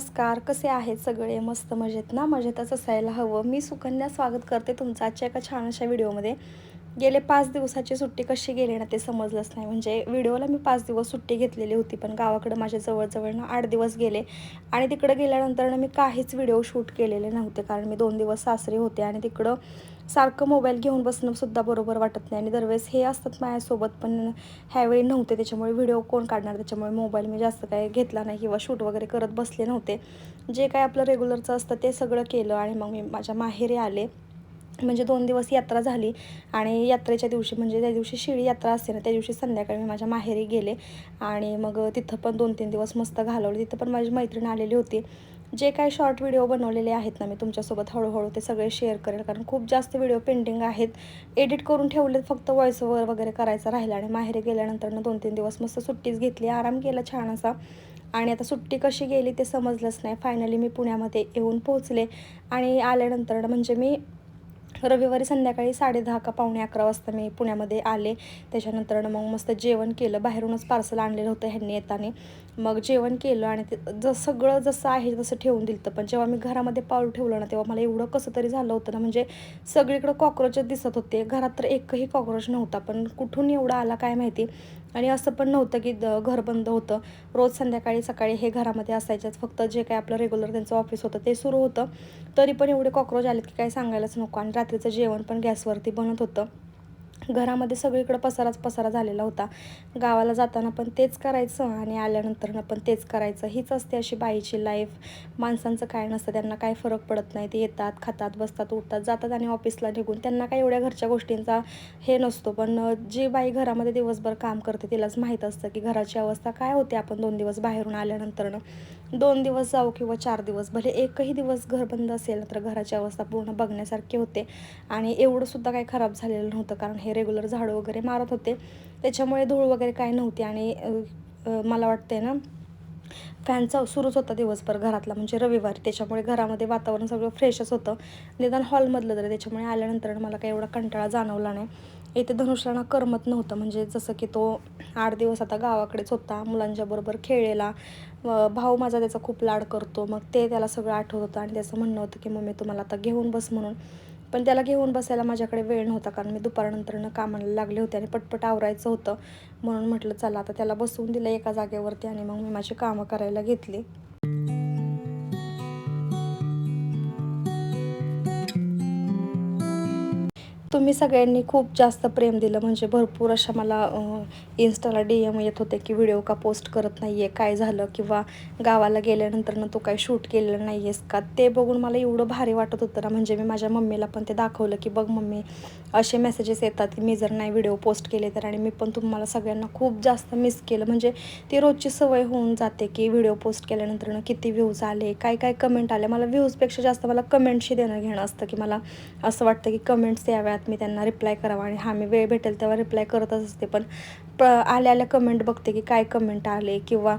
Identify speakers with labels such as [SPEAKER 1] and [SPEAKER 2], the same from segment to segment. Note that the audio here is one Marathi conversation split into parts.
[SPEAKER 1] नमस्कार कसे आहेत सगळे? मस्त मजेत ना? मजेतच असायला हवं. मी सुकन्या स्वागत करते तुमचं आजच्या एका छान अशा व्हिडिओमध्ये. गेले पाच दिवसाची सुट्टी कशी गेली ना ते समजलंच नाही. म्हणजे व्हिडिओला मी पाच दिवस सुट्टी घेतलेली होती पण गावाकडं माझ्या जवळजवळ ना आठ दिवस गेले. आणि तिकडं गेल्यानंतर ना मी काहीच व्हिडिओ शूट केलेले नव्हते कारण मी दोन दिवस सासरे होते आणि तिकडं सारखं मोबाईल घेऊन बसणं सुद्धा बरोबर वाटत नाही. आणि दरवेळेस हे असतात माझ्यासोबत पण ह्यावेळी नव्हते. त्याच्यामुळे व्हिडिओ कोण काढणार? त्याच्यामुळे मोबाईल मी जास्त काय घेतला नाही किंवा शूट वगैरे करत बसले नव्हते. जे काय आपलं रेग्युलरचं असतं ते सगळं केलं आणि मग मी माझ्या माहेरी आले. म्हणजे दोन दिवस यात्रा झाली आणि यात्रेच्या दिवशी म्हणजे त्या दिवशी शिळी यात्रा असते ना त्या दिवशी संध्याकाळी मी माझ्या माहेरी गेले. आणि मग तिथं पण दोन तीन दिवस मस्त घालवले. तिथं पण माझी मैत्रीण आलेली होती. जे काही शॉर्ट व्हिडिओ बनवलेले आहेत ना मी तुमच्यासोबत हळूहळू ते सगळे शेअर करेल. कारण खूप जास्त व्हिडिओ पेंडिंग आहेत. एडिट करून ठेवलेत फक्त व्हॉइस ओव्हर वगैरे करायचा राहिलं आणि माहेरी गेल्यानंतरनं दोन तीन दिवस मस्त सुट्टीच घेतली. आराम केला छान असा. आणि आता सुट्टी कशी गेली ते समजलंच नाही. फायनली मी पुण्यामध्ये येऊन पोहोचले. आणि आल्यानंतर म्हणजे मी रविवारी संध्याकाळी साडे दहा का पावणे अकरा वाजता मी पुण्यामध्ये आले. त्याच्यानंतर मग मस्त जेवण केलं. बाहेरूनच पार्सल आणलेलं होतं ह्यांनी येताना. मग जेवण केलं आणि ते ज सगळं जसं आहे तसं ठेवून दिलं तर पण जेव्हा मी घरामध्ये पाऊल ठेवलं ना तेव्हा मला एवढं कसं तरी झालं होतं ना म्हणजे सगळीकडं कॉक्रोचच दिसत होते. घरात तर एकही कॉक्रोच नव्हता. पण कुठून एवढा आला काय माहिती? आणि असं पण नव्हतं की द घर बंद होतं. रोज संध्याकाळी सकाळी हे घरामध्ये असायच्याच फक्त जे काय आपलं रेग्युलर त्यांचं ऑफिस होतं ते सुरू होतं. तरी पण एवढे कॉक्रोच आलेत की काही सांगायलाच नको. आणि रात्रीचं जेवण पण गॅसवरती बनत होतं. घरामध्ये सगळीकडं पसाराच पसारा झालेला होता. गावाला जाताना पण तेच करायचं आणि आल्यानंतरनं पण तेच करायचं. हीच असते अशी बाईची लाईफ माणसांचं काय नसतं त्यांना काय फरक पडत नाही. ते येतात खातात बसतात उठतात जातात आणि ऑफिसला निघून. त्यांना काय एवढ्या घरच्या गोष्टींचा हे नसतो. पण जी बाई घरामध्ये दिवसभर काम करते तिलाच माहीत असतं की घराची अवस्था काय होते आपण दोन दिवस बाहेरून आल्यानंतरनं. दोन दिवस जाऊ किंवा चार दिवस भले एकही दिवस घर बंद असेल तर घराची अवस्था पूर्ण बघण्यासारखी होते. आणि एवढंसुद्धा काही खराब झालेलं नव्हतं कारण हे रेग्युलर झाडं वगैरे मारत होते. त्याच्यामुळे धूळ वगैरे काय नव्हती आणि मला वाटते ना फॅनचा सुरूच होता दिवसभर घरातला म्हणजे रविवारी. त्याच्यामुळे घरामध्ये वातावरण सगळं फ्रेशच होतं. निदान हॉलमधलं तरी त्याच्यामुळे आल्यानंतर मला काही एवढा कंटाळा जाणवला नाही. इथे धनुषला करमत नव्हतं म्हणजे जसं की तो आठ दिवस आता गावाकडेच होता मुलांच्याबरोबर खेळलेला भाऊ माझा त्याचा खूप लाड करतो. मग ते त्याला सगळं आठवत होतं आणि त्याचं म्हणणं होतं की मम्मी तुम्हाला आता घेऊन बस म्हणून. पण त्याला घेऊन बसायला माझ्याकडे वेळ नव्हता कारण मी दुपारनंतरनं कामाला लागले होते आणि पटपट आवरायचं होतं. म्हणून म्हटलं चला आता त्याला बसवून दिलं एका जागेवरती आणि मग मी माझी कामं करायला घेतली. तुम्ही सगळ्यांनी खूप जास्त प्रेम दिलं. म्हणजे भरपूर अशा मला इन्स्टाला डी एम येत होते की व्हिडिओ का पोस्ट करत नाही आहे काय झालं किंवा गावाला गेल्यानंतर तू काय शूट केलेलं नाही आहेस का? ते बघून मला एवढं भारी वाटत होतं ना. म्हणजे मी माझ्या मम्मीला पण ते दाखवलं की बघ मम्मी असे मेसेजेस येतात की मी जर नाही व्हिडिओ पोस्ट केले तर आणि मी पण तुम्हाला सगळ्यांना खूप जास्त मिस केलं. म्हणजे ती रोजची सवय होऊन जाते की व्हिडिओ पोस्ट केल्यानंतर किती व्ह्यूज आले काय काय कमेंट आले. मला व्ह्यूजपेक्षा जास्त मला कमेंटशी देणं घेणं असतं की मला असं वाटतं की कमेंट्स याव्यात. मी त्यांना रिप्लाय करावा आणि हा मी वेळ भेटेल तेव्हा रिप्लाय करतच असते. पण प आल्या आल्या कमेंट बघते की काय कमेंट आले किंवा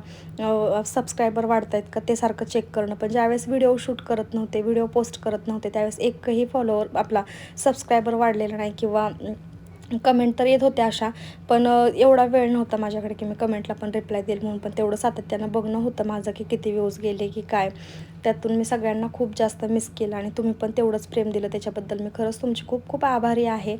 [SPEAKER 1] सबस्क्रायबर वाढत आहेत का ते सारखं चेक करणं. पण ज्यावेळेस व्हिडिओ शूट करत नव्हते व्हिडिओ पोस्ट करत नव्हते त्यावेळेस एकही फॉलोअर आपला सबस्क्रायबर वाढलेला नाही किंवा कमेंट तर येत होत्या अशा पण एवढा वेळ नव्हता माझ्याकडे की मी कमेंटला पण रिप्लाय देईल म्हणून पण तेवढं सातत्यानं बघणं होतं माझं की किती व्ह्यूज गेले की काय. त्यातून मी सगळ्यांना खूप जास्त मिस केलं आणि तुम्ही पण तेवढंच प्रेम दिलं त्याच्याबद्दल. मी खरंच तुमची खूप खूप आभारी आहे.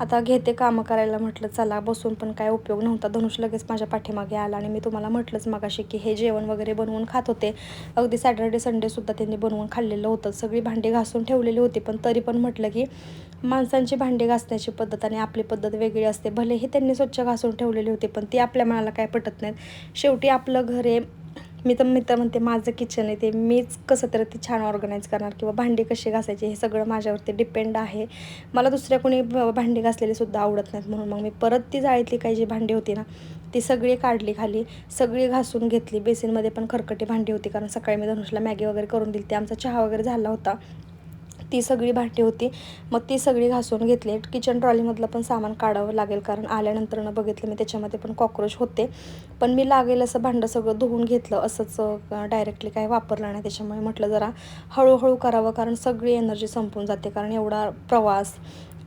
[SPEAKER 1] आता घेते कामं करायला म्हटलं चला बसून पण काय उपयोग नव्हता. धनुष लगेच माझ्या पाठीमागे आला आणि मी तुम्हाला म्हटलंच मगाशी की हे जेवण वगैरे बनवून खात होते. अगदी सॅटर्डे संडेसुद्धा त्यांनी बनवून खाल्लेलं होतं. सगळी भांडी घासून ठेवलेली होती पण तरी पण म्हटलं की माणसांची भांडी घासण्याची पद्धत आणि आपली पद्धत वेगळी असते. भलेही त्यांनी स्वच्छ घासून ठेवलेली होती पण ती आपल्या मनाला काय पटत नाहीत. शेवटी आपलं घर आहे मी तर मी तर म्हणते माझं किचन आहे. ते मीच कसं तरी ते छान ऑर्गनाईज करणार किंवा भांडी कशी घासायची हे सगळं माझ्यावरती डिपेंड आहे. मला दुसऱ्या कोणी भांडी घासलेली सुद्धा आवडत नाहीत म्हणून मग मी परत ती जाळीतली काही जी भांडी होती ना ती सगळी काढली खाली सगळी घासून घेतली. बेसिनमध्ये पण खरकटी भांडी होती कारण सकाळी मी धनुषला मॅगी वगैरे करून दिली. ते आमचा चहा वगैरे झाला होता. ती सगळी भांडी होती. मग ती सगळी घासून घेतली. किचन ट्रॉलीमधलं पण सामान काढावं लागेल कारण आल्यानंतरनं बघितलं मी त्याच्यामध्ये पण कॉक्रोच होते. पण मी लागेल असं भांडं सगळं धुवून घेतलं. असंच डायरेक्टली काही वापरलं नाही त्याच्यामुळे म्हटलं जरा हळूहळू करावं कारण सगळी एनर्जी संपून जाते. कारण एवढा प्रवास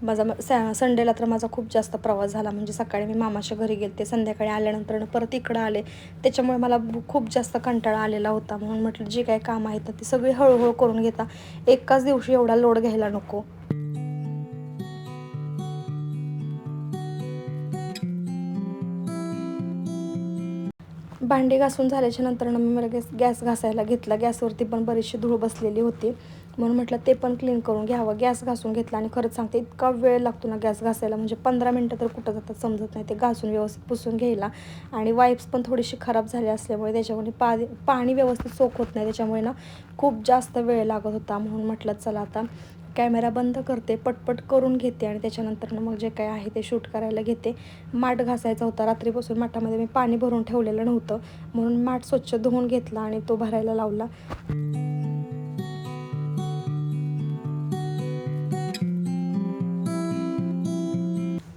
[SPEAKER 1] माझा म- संडेला तर माझा खूप जास्त प्रवास झाला. म्हणजे सकाळी मी मामाच्या घरी गेले संध्याकाळी आल्यानंतर परत इकडं आले. त्याच्यामुळे मला खूप जास्त कंटाळा आलेला होता. म्हणून म्हटलं जे काही काम आहेत ना ते सगळी हळूहळू करून घेता. एकाच दिवशी एवढा लोड घ्यायला नको. भांडी घासून झाल्याच्यानंतर ना मी गॅस गॅस घासायला घेतला. गॅसवरती पण बरीचशी धूळ बसलेली होती. म्हणून म्हटलं ते पण क्लीन करून घ्यावं. गॅस घासून घेतला आणि खरंच सांगते इतका वेळ लागतो ना गॅस घासायला. म्हणजे पंधरा मिनटं तर कुठं जातात समजत नाही. ते घासून व्यवस्थित पुसून घ्यायला. आणि वाईप्स पण थोडीशी खराब झाली असल्यामुळे त्याच्यामुळे पा पाणी व्यवस्थित सोक होत नाही. त्याच्यामुळे ना खूप जास्त वेळ लागत होता. म्हणून म्हटलं चला आता कॅमेरा बंद करते पटपट करून घेते आणि त्याच्यानंतरनं मग जे काय आहे ते शूट करायला घेते. माठ घासायचा होता. रात्रीपासून माठामध्ये मी पाणी भरून ठेवलेलं नव्हतं. म्हणून माठ स्वच्छ धुवून घेतला आणि तो भरायला लावला.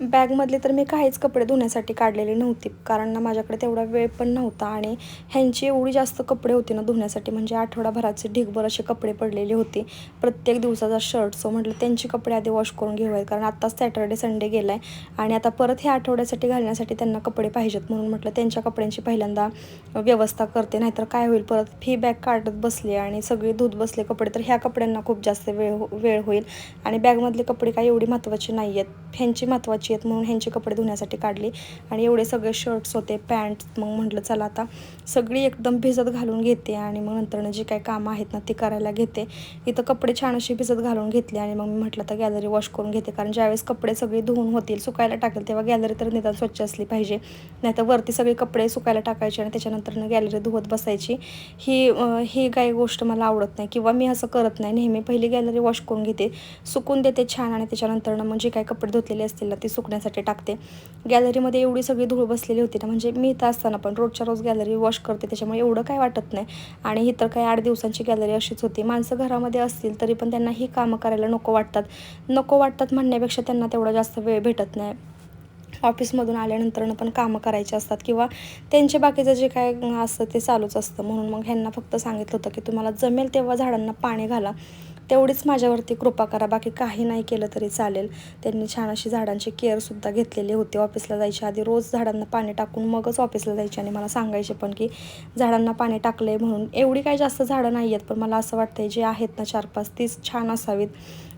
[SPEAKER 1] बॅगमधले तर मी काहीच कपडे धुण्यासाठी काढलेले नव्हते. कारण ना माझ्याकडे तेवढा वेळ पण नव्हता आणि ह्यांची एवढी जास्त कपडे होते ना धुण्यासाठी म्हणजे आठवडाभराचे ढिगभर असे कपडे पडलेले होते. प्रत्येक दिवसाचा शर्ट सो म्हटलं त्यांचे कपडे आधी वॉश करून घेऊयात कारण आत्ताच सॅटर्डे संडे गेला आहे आणि आता परत ह्या आठवड्यासाठी घालण्यासाठी त्यांना कपडे पाहिजेत म्हणून म्हटलं त्यांच्या कपड्यांची पहिल्यांदा व्यवस्था करते नाहीतर काय होईल? परत फी बॅग काढत बसले आणि सगळे धुत बसले कपडे तर ह्या कपड्यांना खूप जास्त वेळ हो वेळ होईल आणि बॅगमधले कपडे काही एवढी महत्त्वाचे नाही आहेत ह्यांची महत्त्वाची आहेत म्हणून ह्यांचे कपडे धुण्यासाठी काढले. आणि एवढे सगळे शर्ट्स होते पॅन्ट मग म्हटलं चला आता सगळी एकदम भिजत घालून घेते आणि मग नंतरनं जे काही कामं आहेत ना ती करायला घेते. इथं कपडे छान अशी भिजत घालून घेतले आणि मग मी म्हटलं तर गॅलरी वॉश करून घेते. कारण ज्यावेळेस कपडे सगळे धुवून होतील सुकायला टाकेल तेव्हा गॅलरी तर निदान स्वच्छ असली पाहिजे. नाहीतर वरती सगळे कपडे सुकायला टाकायचे आणि त्याच्यानंतरनं गॅलरी धुवत बसायची. ही ही काही गोष्ट मला आवडत नाही किंवा मी असं करत नाही. नेहमी पहिली गॅलरी वॉश करून घेते सुकून देते छान आणि त्याच्यानंतरनं मग जे काही कपडे धुतलेले असतील ना ते सुकण्यासाठी टाकते. गॅलरीमध्ये एवढी सगळी धूळ बसलेली होती ना म्हणजे मी इथं असताना पण रोजच्या रोज गॅलरी वॉश करते त्याच्यामुळे एवढं काय वाटत नाही. आणि ही तर काही आठ दिवसांची गॅलरी अशीच होती. माणसं घरामध्ये असतील तरी पण त्यांना ही कामं करायला नको वाटतात. नको वाटतात म्हणण्यापेक्षा त्यांना तेवढा जास्त वेळ भेटत नाही. ऑफिसमधून आल्यानंतरनं पण कामं करायची असतात किंवा त्यांचे बाकीचं जे काय असतं ते चालूच असतं. म्हणून मग ह्यांना फक्त सांगितलं होतं की तुम्हाला जमेल तेव्हा झाडांना पाणी घाला. तेवढीच माझ्यावरती कृपा करा. बाकी काही नाही केलं तरी चालेल. त्यांनी छान अशी झाडांची केअरसुद्धा घेतलेली होती. ऑफिसला जायच्या आधी रोज झाडांना पाणी टाकून मगच ऑफिसला जायचे आणि मला सांगायचे पण की झाडांना पाणी टाकलं आहे म्हणून. एवढी काही जास्त झाडं नाही आहेत पण मला असं वाटतंय जे आहेत ना चार पाच तीच छान असावीत.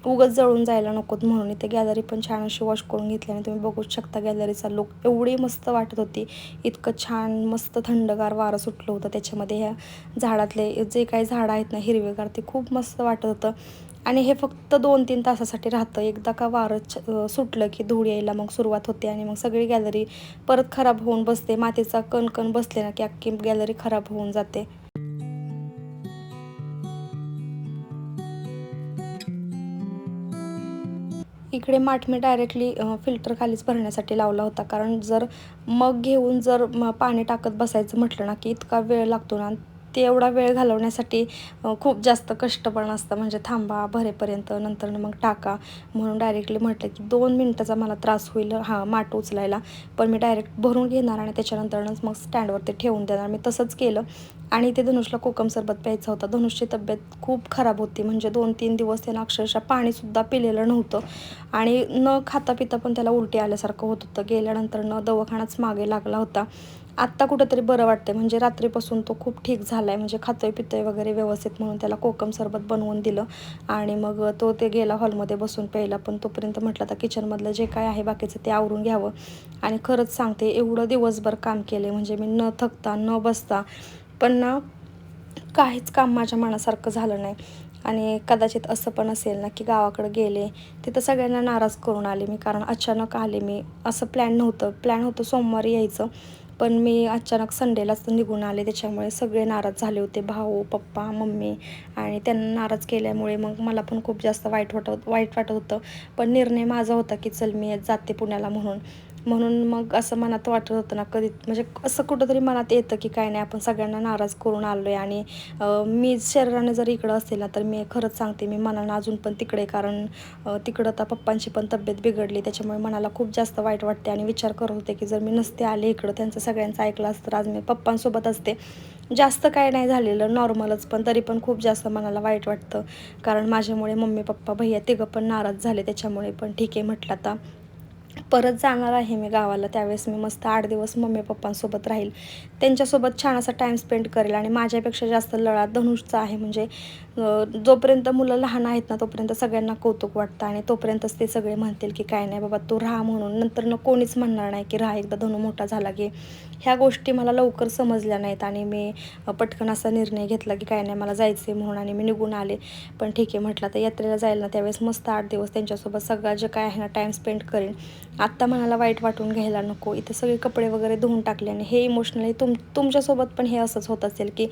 [SPEAKER 1] उगच जळून जायला नकोत म्हणून इथे गॅलरी पण छान अशी वॉश करून घेतल्याने तुम्ही बघूच शकता गॅलरीचा लुक एवढी मस्त वाटत होती. इतकं छान मस्त थंडगार वारं सुटलं होतं त्याच्यामध्ये ह्या झाडातले. जे काही झाडं आहेत ना हिरवेगार ते खूप मस्त वाटत होतं. आणि हे फक्त दोन तीन तासासाठी राहतं. एकदा का वारं छ- सुटलं की धूळ यायला मग सुरुवात होते आणि मग सगळी गॅलरी परत खराब होऊन बसते. मातीचा कण कण बसले ना की अख्खी गॅलरी खराब होऊन जाते. इकडे माठ मी डायरेक्टली फिल्टर खालीच भरण्यासाठी लावला होता. कारण जर मग घेऊन जर पाणी टाकत बसायचं म्हटलं ना की इतका वेळ लागतो ना ते एवढा वेळ घालवण्यासाठी खूप जास्त कष्ट पण असतं. म्हणजे थांबा भरेपर्यंत नंतर मग टाका. म्हणून डायरेक्टली म्हटलं की दोन मिनटाचा मला त्रास होईल हा माठ उचलायला. पण मी डायरेक्ट भरून घेणार आणि त्याच्यानंतरच मग स्टँडवर ते ठेवून देणार. मी तसंच केलं. आणि ते धनुषला कोकम सरबत प्यायचं होता. धनुषची तब्येत खूप खराब होती. म्हणजे दोन तीन दिवस त्यानं अक्षरशः पाणीसुद्धा पिलेलं नव्हतं. आणि न खाता पिता पण त्याला उलटी आल्यासारखं होत होतं. गेल्यानंतर न दवाखानाच मागे लागला होता. आत्ता कुठंतरी बरं वाटते म्हणजे रात्रीपासून तो खूप ठीक झाला आहे म्हणजे खातोय पितोय वगैरे व्यवस्थित म्हणून त्याला कोकम सरबत बनवून दिलं. आणि मग तो ते गेला हॉलमध्ये बसून प्यायला. पण तोपर्यंत म्हटलं आता किचनमधलं जे काय आहे बाकीचं ते आवरून घ्यावं. आणि खरंच सांगते एवढं दिवसभर काम केले म्हणजे मी न थकता न बसता पण ना काहीच काम माझ्या मनासारखं झालं नाही. आणि कदाचित असं पण असेल ना की गावाकडे गेले तिथं सगळ्यांना नाराज करून आले मी. कारण अचानक आले मी. असं प्लॅन नव्हतं. प्लॅन होतं सोमवारी यायचं. पण मी अचानक संडेलाच निघून आले. त्याच्यामुळे सगळे नाराज झाले होते. भाऊ पप्पा मम्मी आणि त्यांना नाराज केल्यामुळे मग मला पण खूप जास्त वाईट वाटत वाईट वाटत होतं. पण निर्णय माझा होता की चल मी जाते पुण्याला म्हणून. म्हणून मग असं मनात वाटत होतं ना कधी म्हणजे असं कुठंतरी मनात येतं की काय नाही आपण सगळ्यांना नाराज करून आलो आहे आणि मी शरीराने जर इकडं असेल ना तर मी खरंच सांगते मी मनानं अजून पण तिकडे कारण तिकडं आता पप्पांची पण तब्येत बिघडली त्याच्यामुळे मनाला खूप जास्त वाईट वाटते आणि विचार करत होते की जर मी नसते आले इकडं त्यांचं सगळ्यांचं ऐकलं असतं तर आज मी पप्पांसोबत असते. जास्त काय नाही झालेलं नॉर्मलच पण तरी पण खूप जास्त मनाला वाईट वाटतं. कारण माझ्यामुळे मम्मी पप्पा भैया तिघं पण नाराज झाले त्याच्यामुळे पण ठीक आहे म्हटलं आता. परत जाणार आहे मी गावाला. त्यावेळेस मी मस्त आठ दिवस मम्मी पप्पांसोबत राहील. त्यांच्यासोबत छान असा टाईम स्पेंड करेल आणि माझ्यापेक्षा जास्त लळा धनुषचा आहे. म्हणजे जोपर्यंत मुलं लहान आहेत ना तोपर्यंत सगळ्यांना कौतुक वाटतं आणि तोपर्यंतच ते सगळे म्हणतील की काय नाही बाबा तू राहा म्हणून. नंतर न कोणीच म्हणणार नाही की राहा एकदा धनु मोठा झाला की. ह्या गोष्टी मला लवकर समजल्या नाहीत आणि मी पटकन असा निर्णय घेतला की काय नाही मला जायचं आहे म्हणून आणि मी निघून आले. पण ठीक आहे म्हटलं तर यात्रेला जायला ना त्यावेळेस मस्त आठ दिवस त्यांच्यासोबत सगळं जे काय आहे ना टाईम स्पेंड करेन. आत्ता मनाला वाईट वाटून घ्यायला नको. इथे सगळे कपडे वगैरे धुवून टाकले आणि हे इमोशनली तुम तुमच्यासोबत पण हे असंच होत असेल की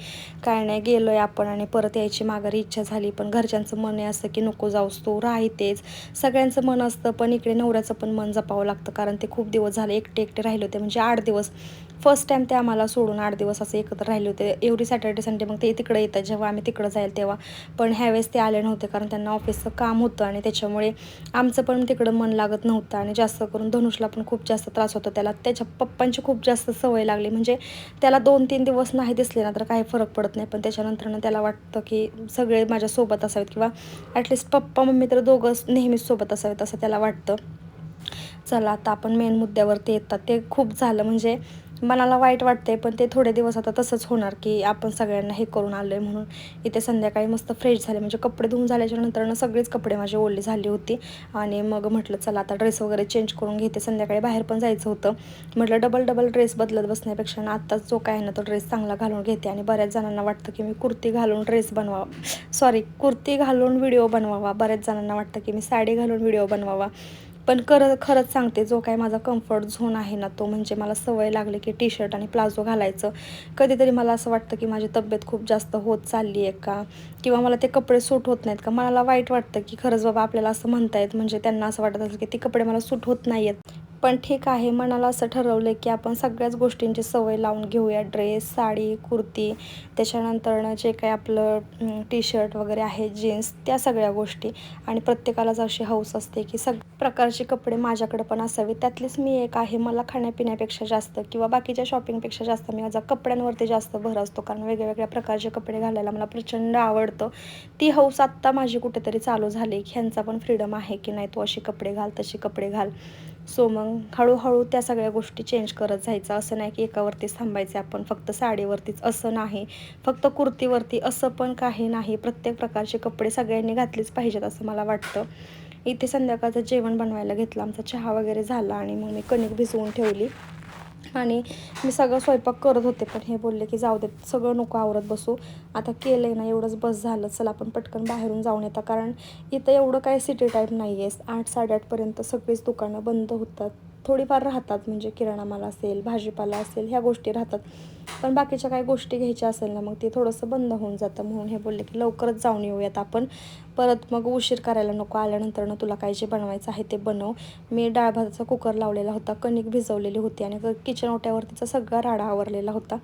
[SPEAKER 1] काय नाही गेलो आहे आपण आणि परत यायची माघारी इच्छा झाली. पण घरच्यांचं मन आहे असं की नको जाऊस तू राहतेच सगळ्यांचं मन असतं पण इकडे नवऱ्याचं पण मन जपावं लागतं कारण ते खूप दिवस झाले एकटे एकटे राहिले होते. म्हणजे आठ दिवस फर्स्ट टाईम ते आम्हाला सोडून आठ दिवस असं एकत्र राहिले होते. एव्हरी सॅटर्डे संडे मग ते तिकडे येतात. जेव्हा आम्ही तिकडं जाईल तेव्हा. पण ह्यावेळेस ते आले नव्हते कारण त्यांना ऑफिसचं काम होतं आणि त्याच्यामुळे आमचं पण तिकडं मन लागत नव्हतं आणि जास्त करून धनुषला पण खूप जास्त त्रास होतो. त्याला त्याच्या पप्पांची खूप जास्त सवय लागली. म्हणजे त्याला दोन तीन दिवस नाही दिसले ना तर काही फरक पडत नाही. पण त्याच्यानंतरनं त्याला वाटतं की सगळे माझ्यासोबत असावेत किंवा ॲटलिस्ट पप्पा मम्मी तर दोघं नेहमीच सोबत असावेत असं त्याला वाटतं. चला आता आपण मेन मुद्द्यावरती येतात. ते खूप झालं. म्हणजे मनाला वाईट वाटते पण ते थोडे दिवस आता तसंच होणार की आपण सगळ्यांना हे करून आलो आहे म्हणून. इथे संध्याकाळी मस्त फ्रेश झाले. म्हणजे कपडे धुवून झाल्याच्यानंतर सगळेच कपडे माझे ओले झाले होते. आणि मग म्हटलं चला आता ड्रेस वगैरे चेंज करून घेते. संध्याकाळी बाहेर पण जायचं होतं. म्हटलं डबल डबल ड्रेस बदलत बसण्यापेक्षा ना आत्ताच जो काय आहे ना तो ड्रेस चांगला घालून घेते. आणि बऱ्याच जणांना वाटतं की मी कुर्ती घालून ड्रेस बनवावा सॉरी कुर्ती घालून व्हिडिओ बनवावा. बऱ्याच जणांना वाटतं की मी साडी घालून व्हिडिओ बनवावा. पण कर खरंच सांगते जो काय माझा कम्फर्ट झोन आहे ना तो म्हणजे मला सवय लागली की टी शर्ट आणि प्लाझो घालायचं. कधीतरी मला असं वाटतं की माझी तब्येत खूप जास्त होत चालली आहे का? किंवा मला ते कपडे सूट होत नाहीत का? मला वाईट वाटतं की खरंच बाबा आपल्याला असं म्हणतायत म्हणजे त्यांना असं वाटत असेल की ते कपडे मला सूट होत नाही आहेत पण ठीक आहे मनाला असं ठरवलं की आपण सगळ्याच गोष्टींची सवय लावून घेऊया. ड्रेस साडी कुर्ती त्याच्यानंतरनं जे काही आपलं टी शर्ट वगैरे आहे जीन्स त्या सगळ्या गोष्टी. आणि प्रत्येकालाच अशी हौस असते की सग प्रकारचे कपडे माझ्याकडे पण असावे. त्यातलीच मी एक आहे मला खाण्यापिण्यापेक्षा जास्त किंवा बाकीच्या शॉपिंगपेक्षा जास्त मी माझा कपड्यांवरती जास्त भर असतो. कारण वेगळ्या प्रकारचे कपडे घालायला मला प्रचंड आवडतं. ती हौस आत्ता माझी कुठेतरी चालू झाली ह्यांचा पण फ्रीडम आहे की नाही तू अशी कपडे घाल तशी कपडे घाल. सो मग हळूहळू त्या सगळ्या गोष्टी चेंज करत जायचं. असं नाही की एकावरतीच थांबायचं आपण. फक्त साडीवरतीच. असं नाही. फक्त कुर्तीवरती. असं पण काही नाही. प्रत्येक प्रकारचे कपडे सगळ्यांनी घातलेच पाहिजेत असं मला वाटतं. इथे संध्याकाळचं जेवण बनवायला घेतलं. आमचा चहा वगैरे झाला आणि मग मी कणिक भिजवून ठेवली. आणि मी सगळं स्वयंपाक करत होते पण हे बोलले की जाऊ दे सगळं नको आवरत बसू. आता केलं आहे ना एवढंच बस झालं. चला आपण पटकन बाहेरून जाऊन येता कारण इथं एवढं काय सिटी टाईप नाही आहे आठ साडेआठपर्यंत सगळीच दुकानं बंद होतात. थोडीफार राहतात म्हणजे किराणा माल असेल भाजीपाला असेल ह्या गोष्टी राहतात. पण बाकीच्या काही गोष्टी घ्यायच्या असेल ना मग ते थोडंसं बंद होऊन जातं. म्हणून हे बोलले की लवकरच जाऊन येऊयात आपण. परत मग उशीर करायला नको आल्यानंतर ना तुला काय जे बनवायचं आहे ते बनव. मी डाळ भाताचा कुकर लावलेला होता कणिक भिजवलेली होती आणि किचन ओट्यावरतीचा सगळा राडा आवरलेला होता.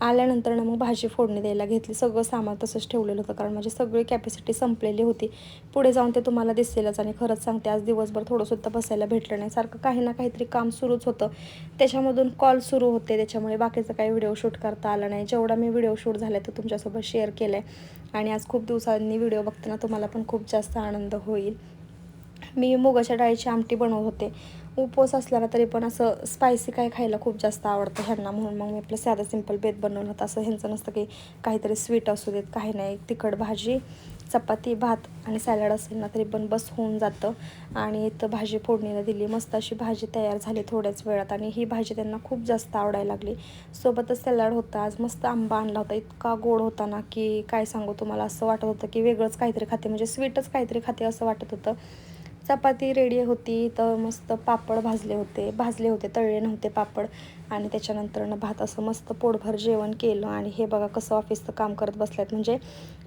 [SPEAKER 1] आल्यानंतर ना मग भाजी फोडणी द्यायला घेतली सगळं सामान तसंच ठेवलेलं होतं कारण माझी सगळी कॅपॅसिटी संपलेली होती. पुढे जाऊन ते तुम्हाला दिसेलच आणि खरंच सांगते आज दिवसभर थोडंसुद्धा बसायला भेटलं नाही. सारखं काही ना काहीतरी काम सुरूच होतं. त्याच्यामधून कॉल सुरू होते त्याच्यामुळे बाकीचं काही व्हिडिओ शूट करता आला नाही. जेवढा मी व्हिडिओ शूट झाला तो तुमच्यासोबत शेअर केला. आहे आणि आज खूप दिवसांनी व्हिडिओ बघताना तुम्हाला पण खूप जास्त आनंद होईल. मी मुगाच्या डाळीची आमटी बनवत होते. उपवास असल्याला तरी पण असं स्पायसी काय खायला खूप जास्त आवडतं ह्यांना. म्हणून मग मी आपलं साधं सिंपल बेत बनवलं होतं. असं ह्यांचं नसतं की काहीतरी स्वीट असू देत काही नाही. तिखट भाजी चपाती भात आणि सॅलड असेल ना तरी पण बस होऊन जातं. आणि इथं भाजी फोडणीला दिली. मस्त अशी भाजी तयार झाली थोड्याच वेळात आणि ही भाजी त्यांना खूप जास्त आवडायला लागली. सोबतच सॅलड होता. आज मस्त आंबा आणला होता. इतका गोड होता ना की काय सांगू तुम्हाला? असं वाटत होतं की वेगळंच काहीतरी खाते. म्हणजे स्वीटच काहीतरी खाते असं वाटत होतं. चपाती रेडी होती तर मस्त पापड भाजले होते. भाजले होते तळले नव्हते पापड. आणि त्याच्यानंतरनं भात असं मस्त पोटभर जेवण केलं. आणि हे बघा कसं ऑफिसचं काम करत बसल्यात म्हणजे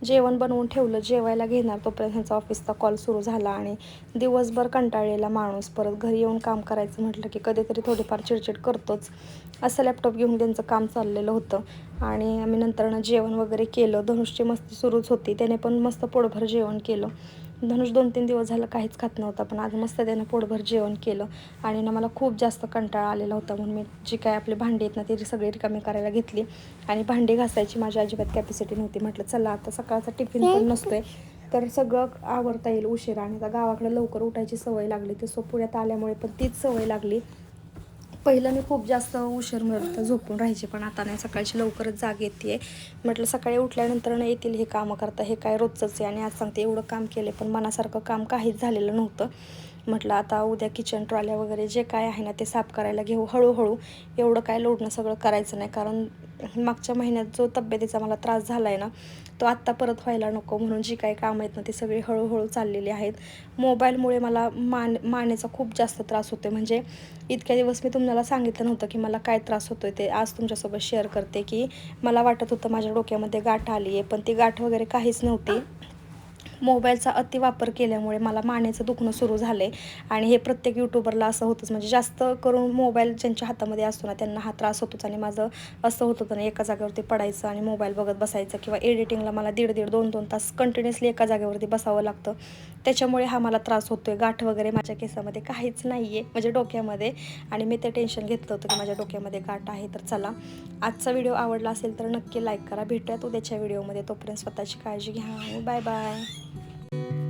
[SPEAKER 1] जेवण बनवून ठेवलं जेवायला घेणार तोपर्यंत ह्यांचा ऑफिसचा कॉल सुरू झाला. आणि दिवसभर कंटाळलेला माणूस परत घरी येऊन काम करायचं म्हटलं की कधीतरी थोडीफार चिडचिड करतोच. असं लॅपटॉप घेऊन त्यांचं काम चाललेलं होतं. आणि आम्ही नंतरनं जेवण वगैरे केलं. धनुषची मस्ती सुरूच होती. त्याने पण मस्त पोटभर जेवण केलं. धनुष दोन तीन दिवस झालं काहीच खात नव्हता पण आज मस्त त्यानं पोटभर जेवण केलं आणि ना मला खूप जास्त कंटाळा आलेला होता म्हणून मी जी काय आपली भांडी आहेत ना ती सगळी रिकामी करायला घेतली आणि भांडी घासायची माझी अजिबात कॅपॅसिटी नव्हती. म्हटलं चला आता सकाळचा टिफिन पण नसतोय तर सगळं आवरता येईल उशिरा. आणि आता गावाकडे लवकर उठायची सवय लागली तसं पुण्यात आल्यामुळे पण तीच सवय लागली. पहिलं मी खूप जास्त उशीर मिळत झोपून राहायचे पण आता नाही. सकाळची लवकरच जाग येते म्हटलं सकाळी उठल्यानंतर ना येतील हे कामं करता हे काय रोजचंच आहे. आणि आज सांगते एवढं काम केले पण मनासारखं काम काहीच झालेलं नव्हतं. म्हटलं आता उद्या किचन ट्रॉल्या वगैरे जे काय आहे ना ते साफ करायला घेऊ हळूहळू एवढं काय लोडणं सगळं करायचं नाही. कारण मागच्या महिन्यात जो तब्येतीचा मला त्रास झाला आहे ना तो आत्ता परत व्हायला नको म्हणून जी काही कामं आहेत ना ती सगळी हळूहळू चाललेली आहेत. मोबाईलमुळे मला मान मानेचा खूप जास्त त्रास होतो म्हणजे इतक्या दिवस मी तुम्हाला सांगितलं नव्हतं की मला काय त्रास होतो ते आज तुमच्यासोबत शेअर करते की मला वाटत होतं माझ्या डोक्यामध्ये गाठ आली आहे पण ती गाठ वगैरे काहीच नव्हती. मोबाईलचा अतिवापर केल्यामुळे मला मानेचं दुखणं सुरू झालं आहे आणि हे प्रत्येक यूट्यूबरला असं होतंच. म्हणजे जास्त करून मोबाईल ज्यांच्या हातामध्ये असतो ना त्यांना हा त्रास होतोच. आणि माझं असं होत होतं ना एका जागेवरती पडायचं आणि मोबाईल बघत बसायचं किंवा एडिटिंगला मला दीड दीड दोन दोन तास कंटिन्युअसली एका जागेवरती बसावं लागतं. त्याच्यामुळे हा मला त्रास होतो आहे गाठ वगैरे माझ्या केसामध्ये काहीच नाही आहे म्हणजे डोक्यामध्ये. आणि मी ते टेन्शन घेतलं होतं की माझ्या डोक्यामध्ये गाठ आहे तर चला. आजचा व्हिडिओ आवडला असेल तर नक्की लाईक करा. भेटूयात उद्याच्या व्हिडिओमध्ये तोपर्यंत स्वतःची काळजी घ्या. Bye bye thank you